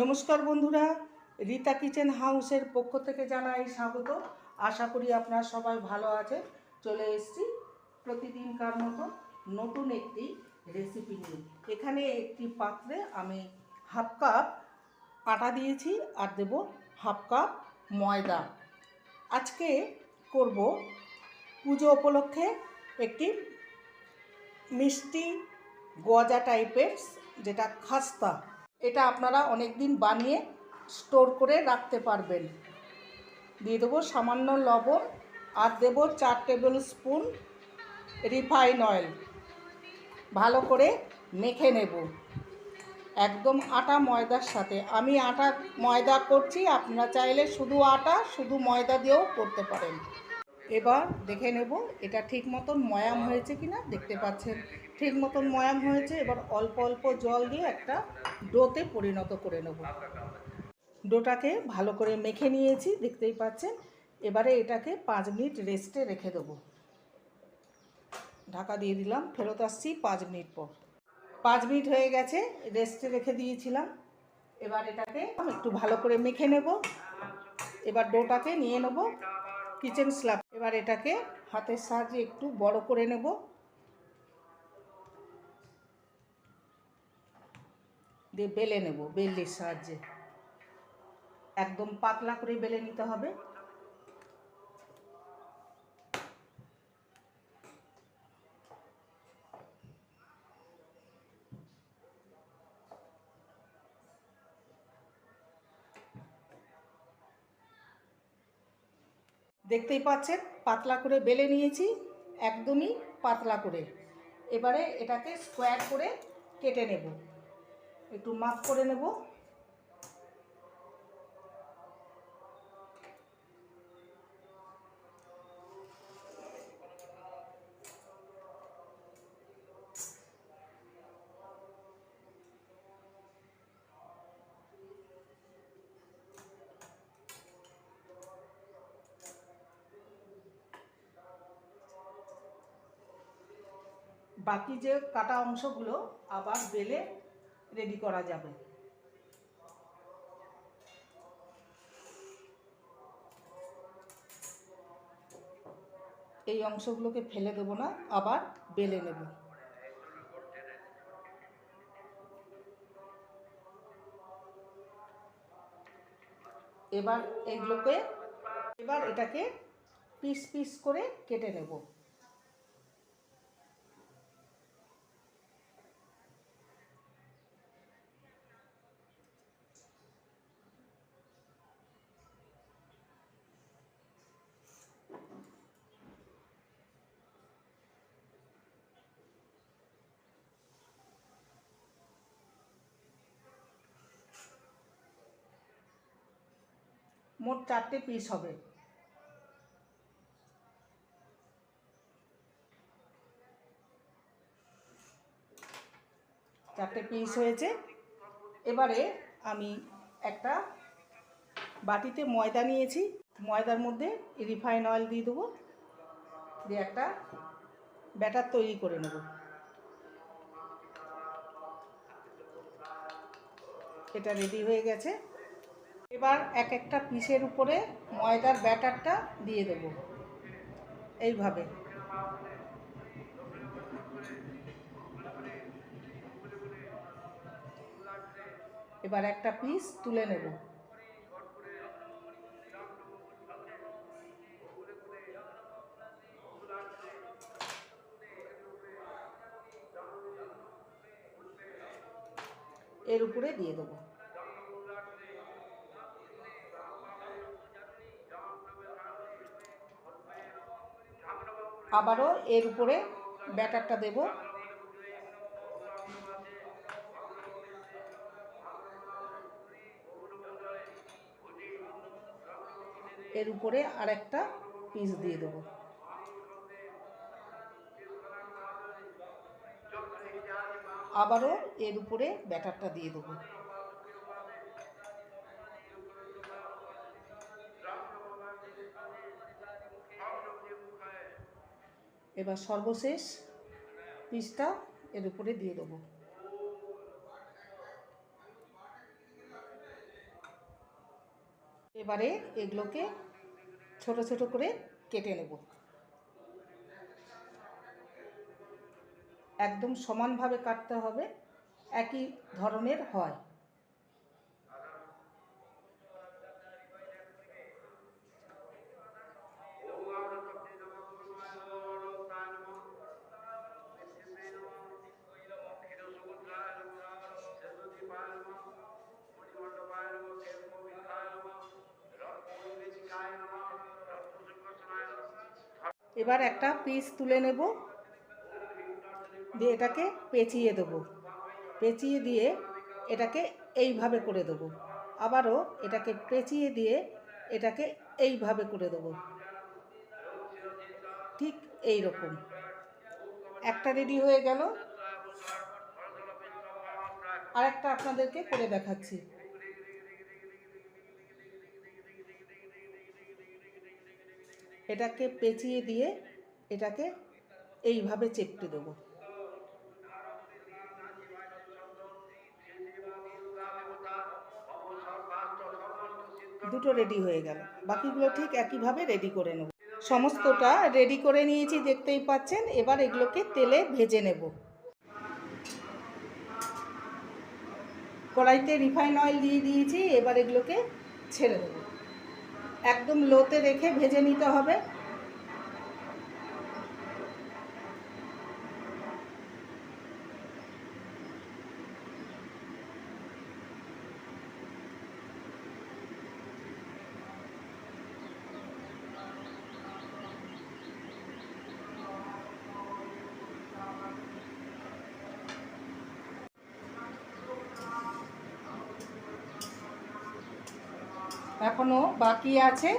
নমস্কার বন্ধুরা, রীতা কিচেন হাউসের পক্ষ থেকে জানাই স্বাগত। আশা করি আপনারা সবাই ভালো আছে চলে এসেছি প্রতিদিনকার মতো নতুন একটি রেসিপি নিয়ে। এখানে একটি পাত্রে আমি হাফ কাপ আটা দিয়েছি আর দেব হাফ কাপ ময়দা। আজকে করব পুজো উপলক্ষে একটি মিষ্টি গজা টাইপের যেটা খাস্তা। এটা আপনারা অনেক দিন বানিয়ে স্টোর করে রাখতে পারবেন। দিয়ে দেবো সামান্য লবণ আর দেবো চার টেবিল স্পুন রিফাইন অয়েল। ভালো করে মেখে নেব। একদম আটা ময়দার সাথে। আমি আটা ময়দা করছি, আপনারা চাইলে শুধু আটা, শুধু ময়দা দিয়েও করতে পারেন। এবার দেখে নেব এটা ঠিক মতন ময়াম হয়েছে কিনা, দেখতে পাচ্ছেন। ঠিক মতন ময়াম হয়েছে, এবার অল্প অল্প জল দিয়ে একটা ডোতে পরিণত করে নেব। ডোটাকে ভালো করে মেখে নিয়েছি, দেখতেই পাচ্ছেন। এবারে এটাকে পাঁচ মিনিট রেস্টে রেখে দেবো। ঢাকা দিয়ে দিলাম, ফেরত আসছি পাঁচ মিনিট পর। পাঁচ মিনিট হয়ে গেছে রেস্টে রেখে দিয়েছিলাম। এবার এটাকে একটু ভালো করে মেখে নেব। এবার ডোটাকে নিয়ে নেব। কিচেন স্ল্যাব এবার এটাকে হাতের সাহায্যে একটু বড় করে নেব। দিয়ে বেলে নেব বেললির সাহায্যে। একদম পাতলা করে বেলে নিতে হবে। দেখতেই পাচ্ছেন, পাতলা করে বেলে নিয়েছি, একদমই পাতলা করে। এবারে এটাকে স্কোয়ার করে কেটে নেব। একটু মাফ করে নেব। বাকি যে কাটা অংশগুলো আবার বেলে রেডি করা যাবে। এই অংশগুলোকে ফেলে দেব না, আবার বেলে নেব। এবার এগুলোকে, এবার এটাকে পিস পিস করে কেটে নেব। মোট চারটে পিস হবে। চারটে পিস হয়েছে। এবারে আমি একটা বাটিতে ময়দা নিয়েছি। ময়দার মধ্যে রিফাইন অয়েল দিয়ে দেবো। দিয়ে একটা ব্যাটার তৈরি করে নেব। এটা রেডি হয়ে গেছে। এবার এক একটা পিসের উপরে ময়দার ব্যাটারটা দিয়ে দেব। এইভাবে। এবার একটা পিস তুলে নেব। এর উপরে দিয়ে দেবো। আবারও এর উপরে ব্যাটারটা দেব। এর উপরে আর একটা পিস দিয়ে দেবো। আবারও এর উপরে ব্যাটারটা দিয়ে দেবো। এবার সর্বশেষ পিসটা এর উপরে দিয়ে দেবো। এবারে এগুলোকে ছোট ছোট করে কেটে নেব। একদম সমানভাবে কাটতে হবে, একই ধরনের হয়। এবার একটা পিস তুলে নেব। দিয়ে এটাকে পেঁচিয়ে দেবো। পেঁচিয়ে দিয়ে এটাকে এইভাবে করে দেবো। আবারও এটাকে পেঁচিয়ে দিয়ে এটাকে এইভাবে করে দেবো। ঠিক এই রকম একটা রেডি হয়ে গেল। আরেকটা আপনাদেরকে করে দেখাচ্ছি। এটাকে পেঁচিয়ে দিয়ে এটাকে এইভাবে চেপটে দেবো। দুটো রেডি হয়ে গেল। বাকিগুলো ঠিক একইভাবে রেডি করে নেব। সমস্তটা রেডি করে নিয়েছি, দেখতেই পাচ্ছেন। এবার এগুলোকে তেলে ভেজে নেব। কড়াইতে রিফাইন অয়েল দিয়ে দিয়েছি, এবার এগুলোকে ছেড়ে দেবো। একদম লোতে রেখে ভেজে নিতে হবে। এখনও বাকি আছে।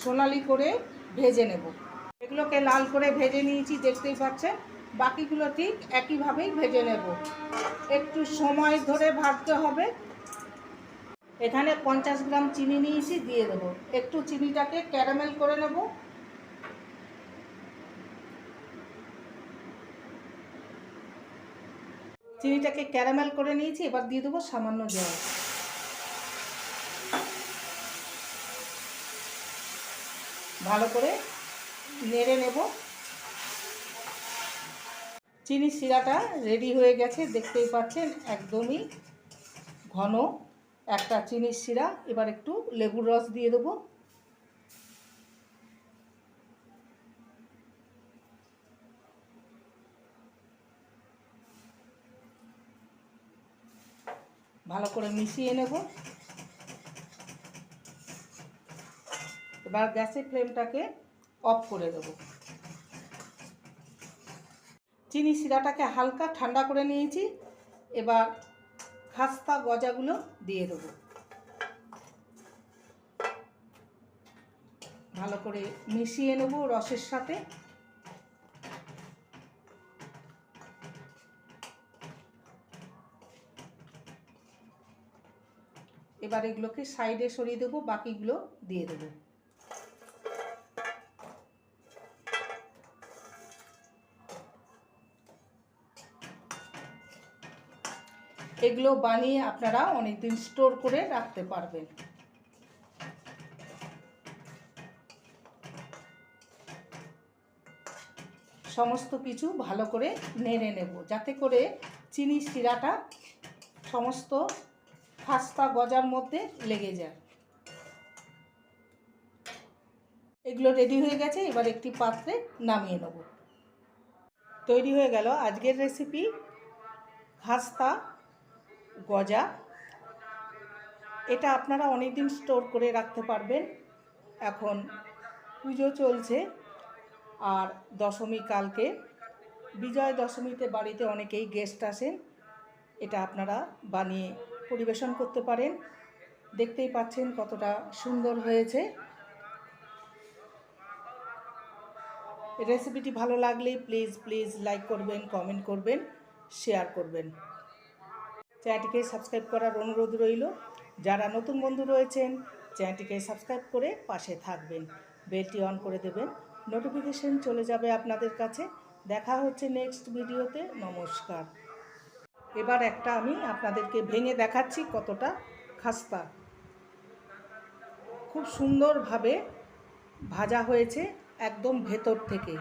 সোনালি করে ভেজে নেব। এগুলোকে লাল করে ভেজে নিয়েছি, দেখতেই পাচ্ছেন? বাকিগুলো ঠিক একইভাবেই ভেজে নেব। একটু সময় ধরে ভাজতে হবে। এখানে পঞ্চাশ গ্রাম চিনি নিয়েছি, দিয়ে দেবো। একটু চিনিটাকে ক্যারামেল করে নেব। চিনিটাকে ক্যারামেল করে নিয়েছি, এবার দিয়ে দেবো সামান্য জল। ভালো করে নেড়ে নেব। চিনি শিরাটা রেডি হয়ে গেছে, দেখতেই পাচ্ছেন একদমই ঘন একটা চিনির শিরা। এবার একটু লেবুর রস দিয়ে দেবো। ভালো করে মিশিয়ে নেব। এবার গ্যাসের ফ্লেমটাকে অফ করে দেব। চিনি শিরাটাকে হালকা ঠান্ডা করে নিয়েছি। এবার খাস্তা গজাগুলো দিয়ে দেবো। ভালো করে মিশিয়ে নেব রসের সাথে। এবার এগুলোকে সাইডে সরিয়ে দেবো, বাকিগুলো দিয়ে দেবো। এগুলো বানিয়ে আপনারা অনেকদিন স্টোর করে রাখতে পারবেন। সমস্ত কিছু ভালো করে নেড়ে নেব, যাতে করে চিনি শিরাটা সমস্ত খাস্তা গজার মধ্যে লেগে যায়। এগুলো রেডি হয়ে গেছে, এবার একটি পাত্রে নামিয়ে নেব। তৈরি হয়ে গেল আজকের রেসিপি খাস্তা গজা। এটা আপনারা অনেক দিন স্টোর করে রাখতে পারবেন। এখন পুজো চলছে। আর দশমী কালকে, বিজয় দশমীতে বাড়িতে অনেকেই গেস্ট আসেন। এটা আপনারা বানিয়ে পরিবেশন করতে পারেন। দেখতেই পাচ্ছেন কতটা সুন্দর হয়েছে। রেসিপিটি ভালো লাগলে প্লিজ প্লিজ লাইক করবেন কমেন্ট করবেন শেয়ার করবেন। চ্যানেলটিকে সাবস্ক্রাইব করার অনুরোধ রইল। যারা নতুন বন্ধু রয়েছেন, চ্যানেলটিকে সাবস্ক্রাইব করে পাশে থাকবেন। বেলটি অন করে দেবেন। নোটিফিকেশন চলে যাবে আপনাদের কাছে। দেখা হচ্ছে নেক্সট ভিডিওতে। নমস্কার। এবার একটা আমি আপনাদেরকে ভেঙে দেখাচ্ছি কতটা খাস্তা। খুব সুন্দরভাবে ভাজা হয়েছে একদম ভেতর থেকে।